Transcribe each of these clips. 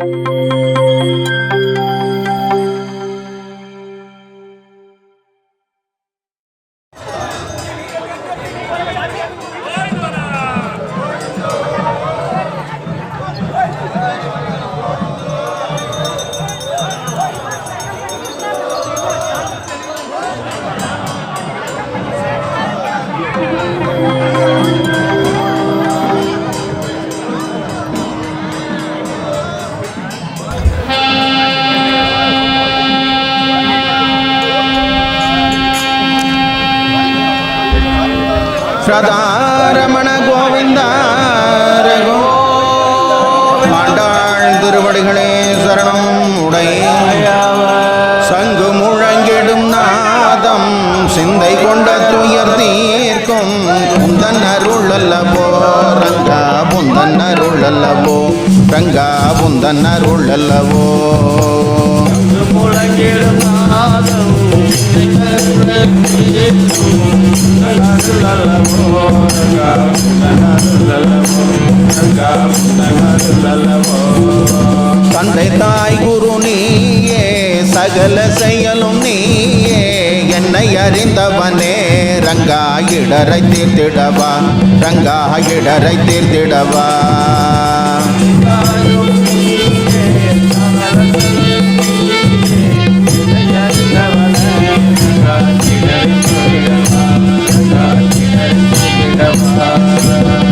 Música Estrada சிந்தை கொண்ட துயர் தீர்க்கும். புந்தன் அருள் அல்லவோ ரங்கா புந்தன் அருள் அல்லவோ ரங்கா புந்தன் அருள் அல்லவோ தந்தை தாய் குரு நீயே சகல செயலும் நீயே. உன்னை அறிந்தவனே ரங்கா இடரை தீர்த்திடவா ரங்கா இடரை தீர்த்திடவா.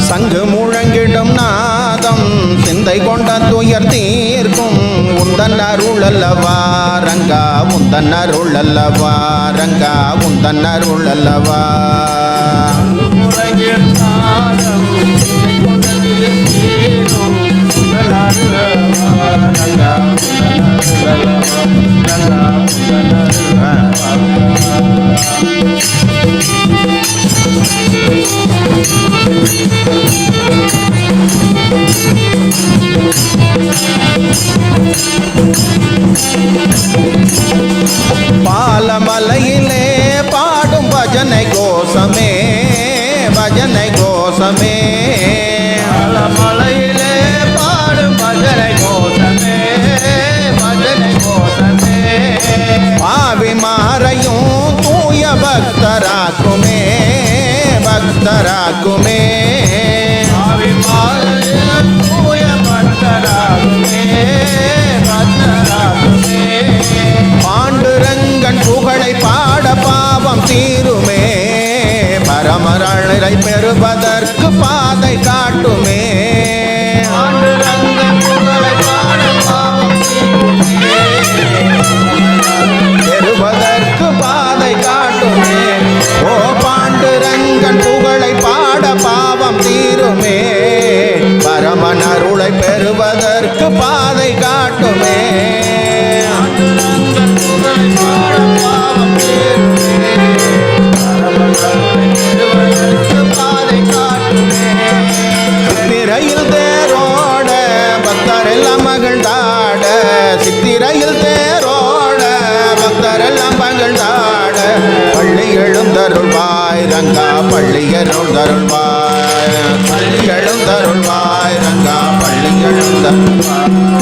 சங்கு முழங்கிடும் நாதம் சிந்தை கொண்ட துயர்த்தீ உந்தன்னருளல்லவா ரங்கா உந்தன்னருளல்லவா ரங்கா உந்தன்னருளல்லவா ரங்கா மழை பெறுவதற்கு பாதை காட்டுமே. பெறுவதற்கு பாதை காட்டுமே. ஓ பாண்டுரங்கன் புகழை பாட பாவம் தீருமே. பரமன் அருளை பெறுவதற்கு பாதை காட்டுமே. எழுந்தருள்வாய் சங்கி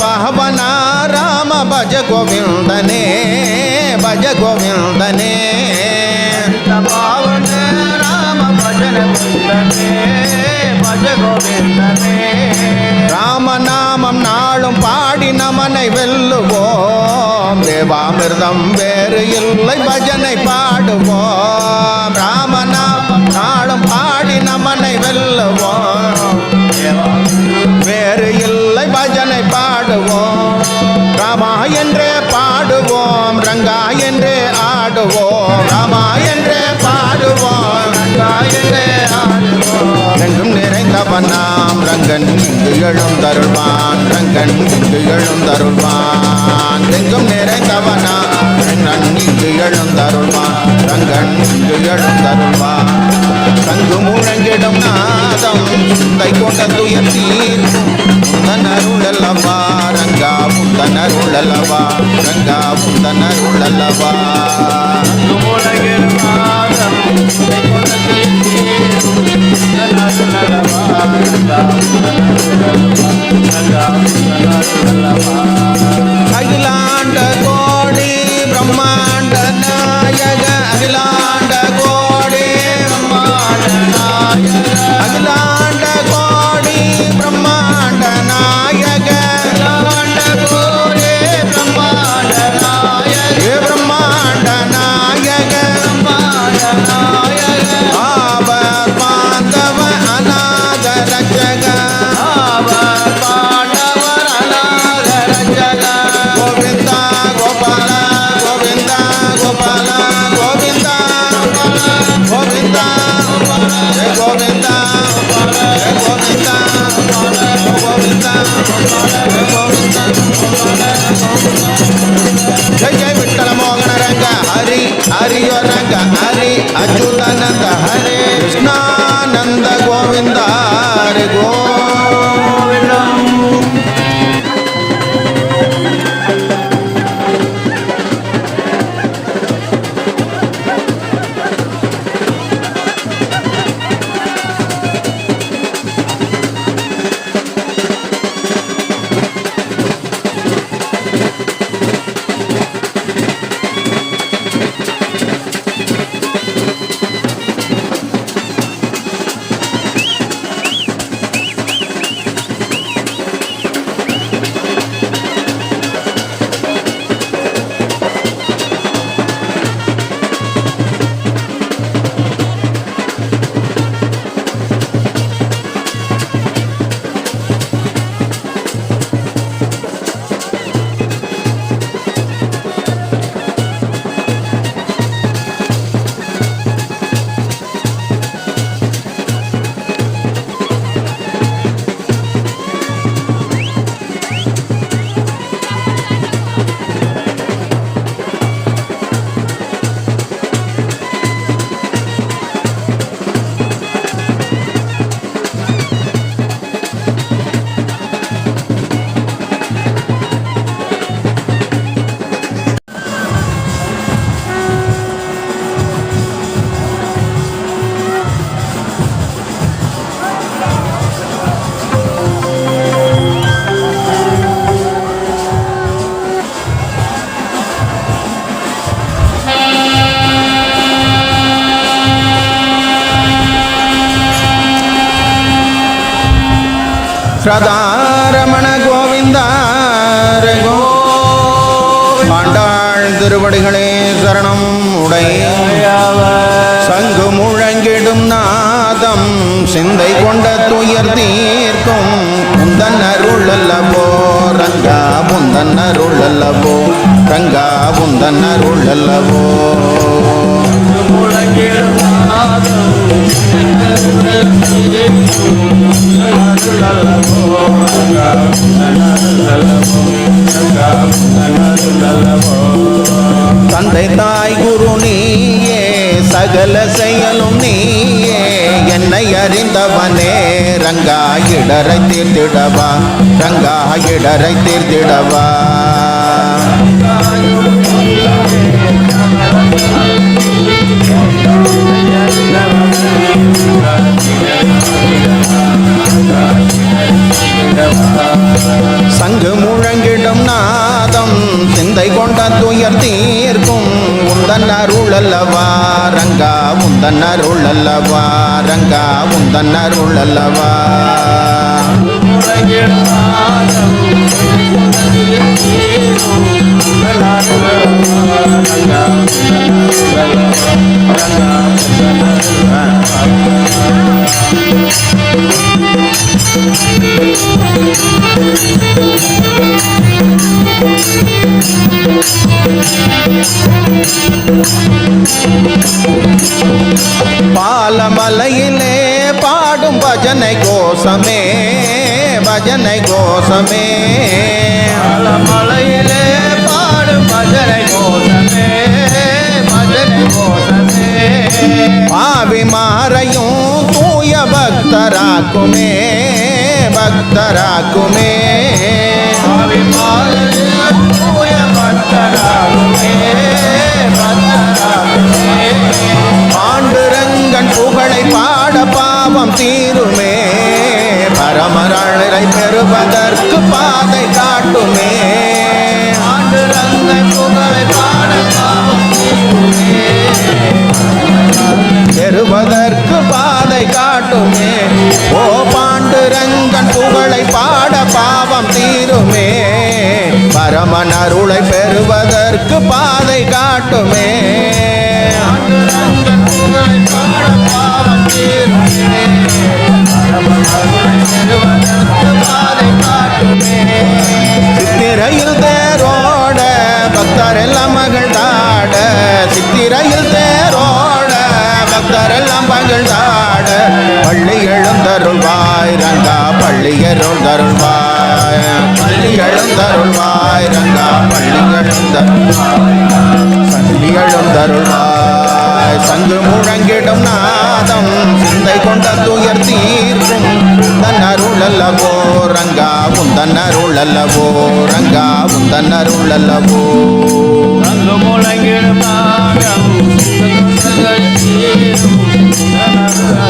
பகவனா ராம பஜ கோவிந்தனே பஜ கோவிந்தனே பாவன ராம பஜன பஜ கோவிந்தனே ராமநாமம் நாளும் பாடி நமனை வெல்லுவோம். தேவாமிர்தம் வேறு இல்லை பஜனை பாடுவோம். ராமநாமம் நாளும் பாடி நமனை வெல்லுவோம். எங்கும் நிறைந்தவனாம் ரங்கன் இங்கு எழுந்தருள்வான் ரங்கன் இங்கு எழுந்தருள்வான் எங்கும் நிறைந்தவனாம் நாம் ரங்கன் இங்கு எழுந்தருள்வான் ரங்கன் இங்கு எழுந்தருள்வான் தங்கு முழங்கிடும் நாதம் சிந்தை கொண்ட துயர் தீர்க்கும். முந்தன் ரங்கா முந்தன் ரங்கா முந்தன் அருளல்லவா முழங்கிடும் அகிலாண்ட கோடி பிரம்மாண்ட நாயக அகிலாண்ட கோடி ஜெய ஜெய விட்டல மோகன ரங்க ஹரி ஹரியோ ரங்க ஹரி அச்சுதானந்த ஹரி சதாரமண கோவிந்தார ஹரி ஆண்டாள் திருவடிகளே சரணம் உடைய சங்கு முழங்கிடும் நாதம் சிந்தை கொண்ட துயர் தீர்க்கும். முந்தன் அருள் அல்லவோ ரங்கா முந்தன் அருள் அல்லவோ ரங்கா முந்தன் அருள் அல்லவோ முழங்கிடும் நாதம் தந்தை தாய் குரு நீயே சகல செயலும் நீயே என்னை அறிந்தவனே ரங்கா இடரை தீர்த்திடவா ரங்கா இடரை தீர்த்திடவா. அருளல்லவா ரங்கா உந்தன் அருளல்லவா Thank you. பாலமலையிலே பாடும் பஜனை கோஷமே பஜனை கோஷமே. பாலமலையிலே பாடும் பஜனை கோஷமே பஜனை கோஷமே. பாவி மாறையும் தூய பக்தராக்குமே. பக்தராக்குமே ஆவி பக்தராகுமே பக்தராகுமே புகழை பாட பாவம் தீருமே பரமரழை பெறுவதற்கு பாதை காட்டுமே ஆண்டு புகழை பாட பாவம் தீருமே. பெறுவதற்கு பாதை காட்டுமே ஓ பாண்டுரங்கன் புகழை பாட பாவம் தீருமே. பரமன் அருளை பெறுவதற்கு பாதை காட்டுமே. பாவம் தீருமே. பரமன் அருளை பெறுவதற்கு பக்தரெல்லாம் மகிழ்ந்தாட பள்ளி எழுந்தருள்வாய் ரங்கா பள்ளி எழுந்தருள்வாய் பள்ளி எழுந்தருள்வாய் ரங்கா பள்ளி எழுந்தருள்வாய் சல்லி எழுந்தருள்வாய் சங்கு முழங்கிடும் நாதம் சிந்தை கொண்ட துயர் தீர்க்கும். உந்தன் அருள் அல்லவோ ரங்கா உந்தன் அருள் அல்லவோ ரங்கா உந்தன் அருள் அல்லவோ தனதுரகமோ ரங்கா,